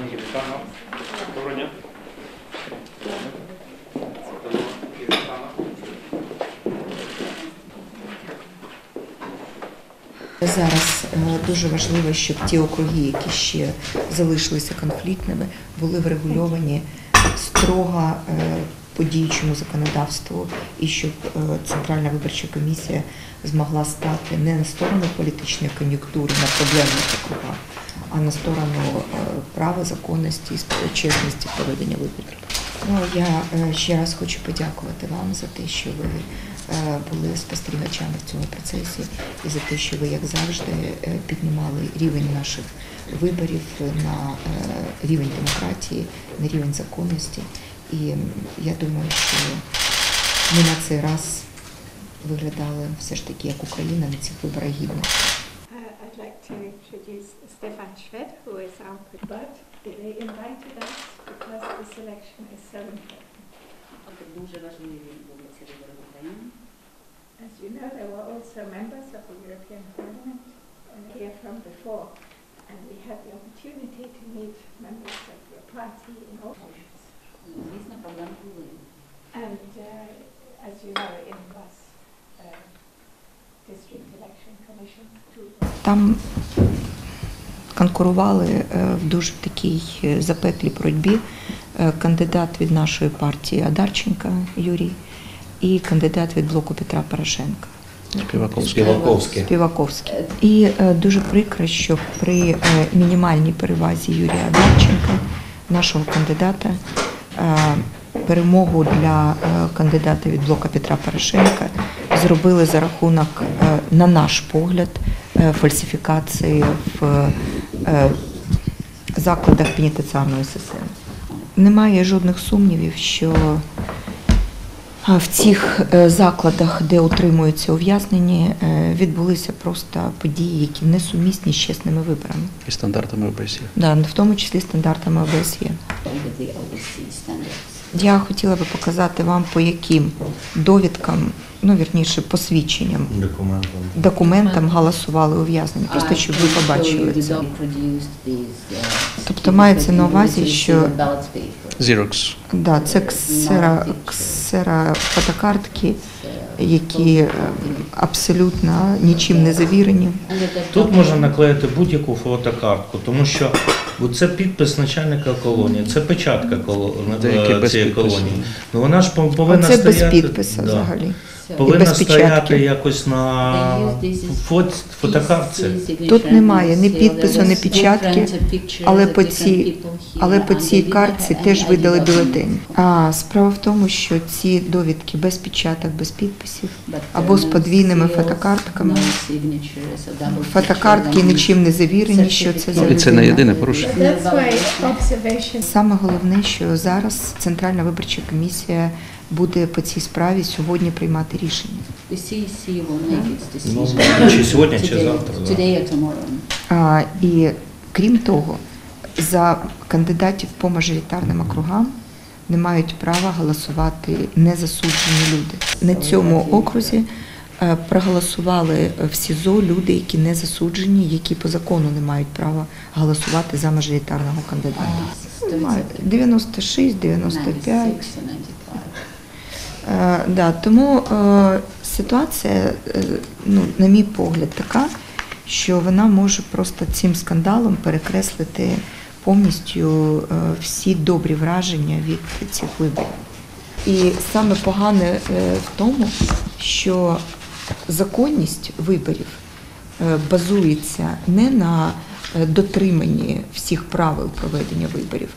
Пані Євітана, доброго дня. Зараз е, дуже важливо, щоб ті округи, які ще залишилися конфліктними, були врегульовані строго е, по діючому законодавству, і щоб е, Центральна виборча комісія змогла стати не на сторону політичної кон'юнктури на проблемних округах, а на сторону е, права, законності і чесності проведення виборів. Ну, я е, ще раз хочу подякувати вам за те, що ви були спостерігачами в цьому процесі і за те, що ви, як завжди, піднімали рівень наших виборів на рівень демократії, на рівень законності. І я думаю, що ми на цей раз виглядали все ж таки як Україна на цих виборах гідно. Uh, Stefan Schwed, who is our but they invited us because this election is so important. As you know, there were also members of the European Parliament uh, here from before, and we had the opportunity to meet members of your party in office. Проблеми були. And uh, as you know, in was uh, district election commission. Там конкурували е, в дуже такій е, запеклій боротьбі е, кандидат від нашої партії Адарченка Юрій і кандидат від блоку Петра Порошенка Співаковський. Співаковський. Співаковський. І дуже прикро, що при мінімальній перевазі Юрія Адарченка, нашого кандидата, перемогу для е, кандидата від блока Петра Порошенка зробили за рахунок, е, на наш погляд, е, фальсифікації в е, закладах пенітенціарної системи. Немає жодних сумнівів, що В цих е, закладах, де утримуються ув'язнені, е, відбулися просто події, які несумісні з чесними виборами, І стандартами ОБСЄ. да, в тому числі стандартами ОБСЄ. The standards. Я хотіла би показати вам, по яким довідкам, ну вірніше, посвідченням, Документом. документам голосували ув'язнені. Просто щоб ви побачили це. Тобто мається на увазі, що- Xerox. Да, це ксера, ксера фотокартки, які е, абсолютно нічим не завірені. Тут можна наклеїти будь-яку фотокартку, тому що це підпис начальника колонії, це печатка коло- Деякі цієї колонії. Ну вона ж пов- повинна Оце без стояти. підпису да. взагалі. Повинна без печатки. стояти якось на фот, фотокартці. Тут немає ні підпису, ні печатки, але по цій- Але по цій картці теж видали бюлетень. А справа в тому, що ці довідки без печаток, без підписів, або з подвійними фотокартками. Фотокартки нічим не завірені, що це за і це не єдине порушення. Саме головне, що зараз Центральна виборча комісія буде по цій справі сьогодні приймати рішення. Ну, чи сьогодні, чи завтра, да. Today or tomorrow. А, і крім того, за кандидатів по мажоритарним округам не мають права голосувати незасуджені люди. На цьому окрузі е, проголосували в СІЗО люди, які не засуджені, які по закону не мають права голосувати за мажоритарного кандидата. Немає. 96, 95. 96 to 95. Е, да, тому е, ситуація, е, ну, на мій погляд, така, що вона може просто цим скандалом перекреслити повністю е, всі добрі враження від цих виборів. І саме погане е, в тому, що законність виборів е, базується не на е, дотриманні всіх правил проведення виборів,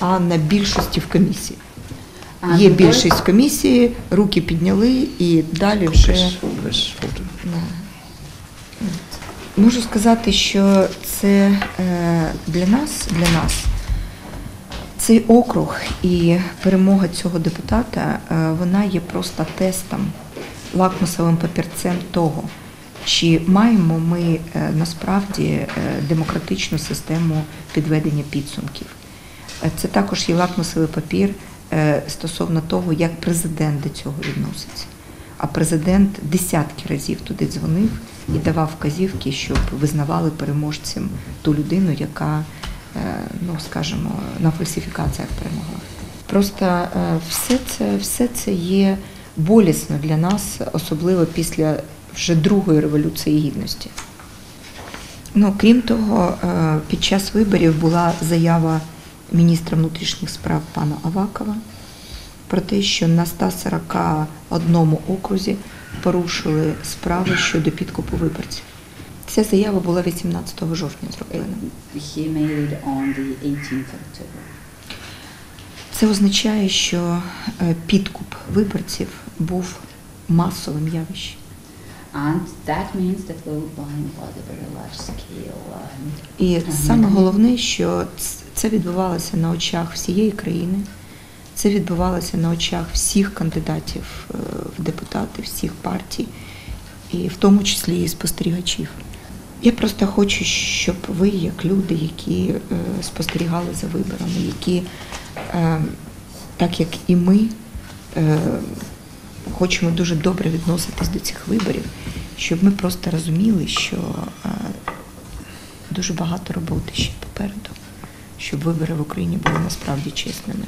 а на більшості в комісії. Є більшість комісії, руки підняли і далі вже. Можу сказати, що це е, для нас, для нас цей округ і перемога цього депутата, е, вона є просто тестом, лакмусовим папірцем того, чи маємо ми е, насправді демократичну систему підведення підсумків. Це також є лакмусовий папір стосовно того, як президент до цього відноситься. А президент десятки разів туди дзвонив і давав вказівки, щоб визнавали переможцем ту людину, яка ну скажімо, на фальсифікаціях перемогла. Просто е, все це, все це є болісно для нас, особливо після вже другої революції гідності. Ну, крім того, е, під час виборів була заява міністра внутрішніх справ пана Авакова про те, що на 141 окрузі порушили справи щодо підкупу виборців. Ця заява була 18 жовтня зроблена. He made it on the 18th October. Це означає, що е, підкуп виборців був масовим явищем. And that means that vote buying was a very large scale. І саме головне, що це відбувалося на очах всієї країни, це відбувалося на очах всіх кандидатів е, в депутати, всіх партій, і в тому числі і спостерігачів. Я просто хочу, щоб ви, як люди, які е, спостерігали за виборами, які, е, так як і ми, хочемо дуже добре відноситись до цих виборів, щоб ми просто розуміли, що дуже багато роботи ще попереду, щоб вибори в Україні були насправді чесними.